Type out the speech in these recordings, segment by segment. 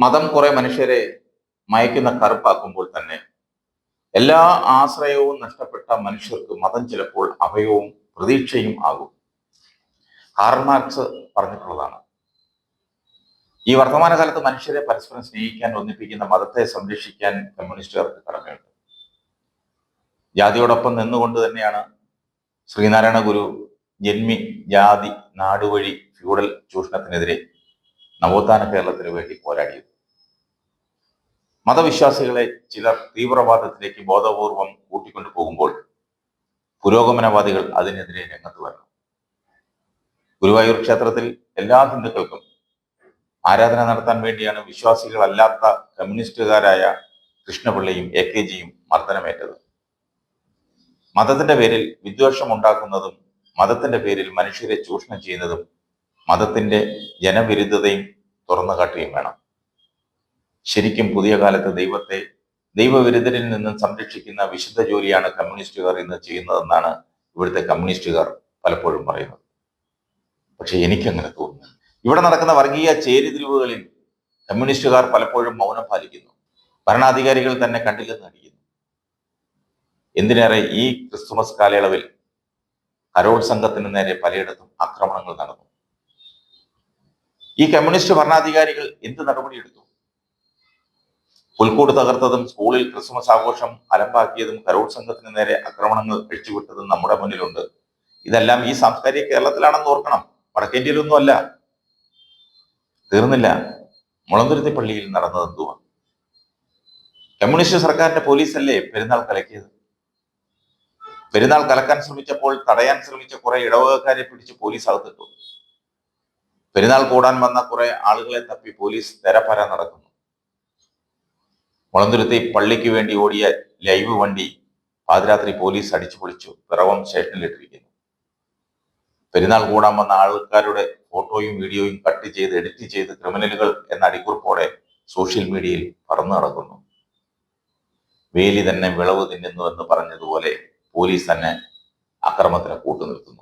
മതം കുറെ മനുഷ്യരെ മയക്കുന്ന കറുപ്പാക്കുമ്പോൾ തന്നെ എല്ലാ ആശ്രയവും നഷ്ടപ്പെട്ട മനുഷ്യർക്ക് മതം ചിലപ്പോൾ അഭയവും പ്രതീക്ഷയും ആകും. കാർമാർക്സ് പറഞ്ഞിട്ടുള്ളതാണ്. ഈ വർത്തമാനകാലത്ത് മനുഷ്യരെ പരസ്പരം സ്നേഹിക്കാൻ ഒന്നിപ്പിക്കുന്ന മതത്തെ സംരക്ഷിക്കാൻ കമ്മ്യൂണിസ്റ്റുകാർക്ക് കടമയുണ്ട്. ജാതിയോടൊപ്പം നിന്നുകൊണ്ട് തന്നെയാണ് ശ്രീനാരായണ ഗുരു ജന്മി ജാതി നാടുവഴി ഫ്യൂഡൽ ചൂഷണത്തിനെതിരെ നവോത്ഥാന കേരളത്തിന് വേണ്ടി പോരാടിയത്. മതവിശ്വാസികളെ ചിലർ തീവ്രവാദത്തിലേക്ക് ബോധപൂർവം കൂട്ടിക്കൊണ്ടു പോകുമ്പോൾ പുരോഗമനവാദികൾ അതിനെതിരെ രംഗത്ത് വരണം ഗുരുവായൂർ ക്ഷേത്രത്തിൽ എല്ലാ ഹിന്ദുക്കൾക്കും ആരാധന നടത്താൻ വേണ്ടിയാണ് വിശ്വാസികളല്ലാത്ത കമ്മ്യൂണിസ്റ്റുകാരായ കൃഷ്ണപിള്ളയും എ കെ ജിയും മർദ്ദനമേറ്റത്. മതത്തിന്റെ പേരിൽ വിദ്വേഷം ഉണ്ടാക്കുന്നതും മതത്തിന്റെ പേരിൽ മനുഷ്യരെ ചൂഷണം ചെയ്യുന്നതും മതത്തിന്റെ ജനവിരുദ്ധതയും തുറന്നു കാട്ടുകയും വേണം. ശരിക്കും പുതിയ കാലത്ത് ദൈവത്തെ ദൈവവിരുദ്ധരിൽ നിന്നും സംരക്ഷിക്കുന്ന വിശുദ്ധ ജോലിയാണ് കമ്മ്യൂണിസ്റ്റുകാർ ഇന്ന് ചെയ്യുന്നതെന്നാണ് ഇവിടുത്തെ കമ്മ്യൂണിസ്റ്റുകാർ പലപ്പോഴും പറയുന്നത്. പക്ഷെ എനിക്കങ്ങനെ തോന്നുന്നു ഇവിടെ നടക്കുന്ന വർഗീയ ചേരിതിരിവുകളിൽ കമ്മ്യൂണിസ്റ്റുകാർ പലപ്പോഴും മൗനം പാലിക്കുന്നു. ഭരണാധികാരികൾ തന്നെ കണ്ടില്ലെന്ന് നടിക്കുന്നു. എന്തിനേറെ ഈ ക്രിസ്തുമസ് കാലയളവിൽ കരോൾ സംഘത്തിന് നേരെ പലയിടത്തും ആക്രമണങ്ങൾ നടന്നു. ഈ കമ്മ്യൂണിസ്റ്റ് ഭരണാധികാരികൾ എന്ത് നടപടിയെടുത്തു പുൽക്കൂട് തകർത്തതും സ്കൂളിൽ ക്രിസ്മസ് ആഘോഷം അലമ്പാക്കിയതും കരോൾ സംഘത്തിന് നേരെ ആക്രമണങ്ങൾ അഴിച്ചുവിട്ടതും നമ്മുടെ മുന്നിലുണ്ട്. ഇതെല്ലാം ഈ സാംസ്കാരിക കേരളത്തിലാണെന്ന് ഓർക്കണം. വടക്കേന്ത്യയിലൊന്നും അല്ല തീർന്നില്ല. മുളന്തുരുത്തി പള്ളിയിൽ നടന്നത് എന്തുവാ? കമ്മ്യൂണിസ്റ്റ് സർക്കാരിന്റെ പോലീസല്ലേ പെരുന്നാൾ കലക്കിയത്? പെരുന്നാൾ കലക്കാൻ ശ്രമിച്ചപ്പോൾ തടയാൻ ശ്രമിച്ച കുറെ ഇടവകക്കാരെ പിടിച്ച് പോലീസ് അകത്തിട്ടു. പെരുന്നാൾ കൂടാൻ വന്ന കുറെ ആളുകളെ തപ്പി പോലീസ് തെരപ്പര നടക്കുന്നു. മുളന്തുരുത്തി പള്ളിക്ക് വേണ്ടി ഓടിയ ലൈവ് വണ്ടി പാതിരാത്രി പോലീസ് അടിച്ചു പൊളിച്ചു പിറവം സ്റ്റേഷനിലിട്ടിരിക്കുന്നു പെരുന്നാൾ കൂടാൻ വന്ന ആൾക്കാരുടെ ഫോട്ടോയും വീഡിയോയും കട്ട് ചെയ്ത് എഡിറ്റ് ചെയ്ത് ക്രിമിനലുകൾ എന്ന അടിക്കുറിപ്പോടെ സോഷ്യൽ മീഡിയയിൽ പറന്നു നടക്കുന്നു. വേലി തന്നെ വിളവ് തിന്നുന്നു എന്ന് പറഞ്ഞതുപോലെ പോലീസ് തന്നെ അക്രമത്തിന് കൂട്ടുനിൽക്കുന്നു.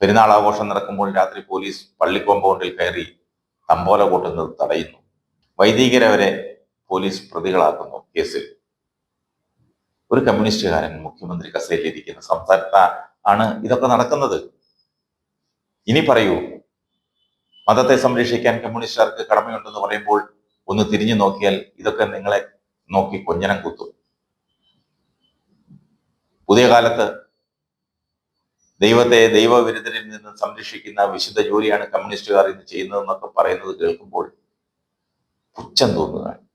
പെരുന്നാൾ ആഘോഷം നടക്കുമ്പോൾ രാത്രി പോലീസ് പള്ളി കോമ്പൗണ്ടിൽ കയറി തമ്പോല കൂട്ടുന്നത് തടയുന്നു. വൈദികരവരെ പോലീസ് പ്രതികളാക്കുന്നു കേസിൽ. ഒരു കമ്മ്യൂണിസ്റ്റുകാരൻ മുഖ്യമന്ത്രി കസേരയിലിരിക്കുന്ന. സംസ്ഥാനത്ത് ആണ് ഇതൊക്കെ നടക്കുന്നത്. ഇനി പറയൂ മതത്തെ സംരക്ഷിക്കാൻ കമ്മ്യൂണിസ്റ്റുകാർക്ക് കടമയുണ്ടെന്ന് പറയുമ്പോൾ ഒന്ന് തിരിഞ്ഞു നോക്കിയാൽ ഇതൊക്കെ നിങ്ങളെ നോക്കി കൊഞ്ഞനം കുത്തും. പുതിയ കാലത്ത് ദൈവത്തെ ദൈവവിരുദ്ധരിൽ നിന്ന് സംരക്ഷിക്കുന്ന വിശുദ്ധ ജോലിയാണ് കമ്മ്യൂണിസ്റ്റുകാർ ഇന്ന് ചെയ്യുന്നതെന്നൊക്കെ പറയുന്നത് കേൾക്കുമ്പോൾ പുച്ഛം തോന്നുകയാണ്.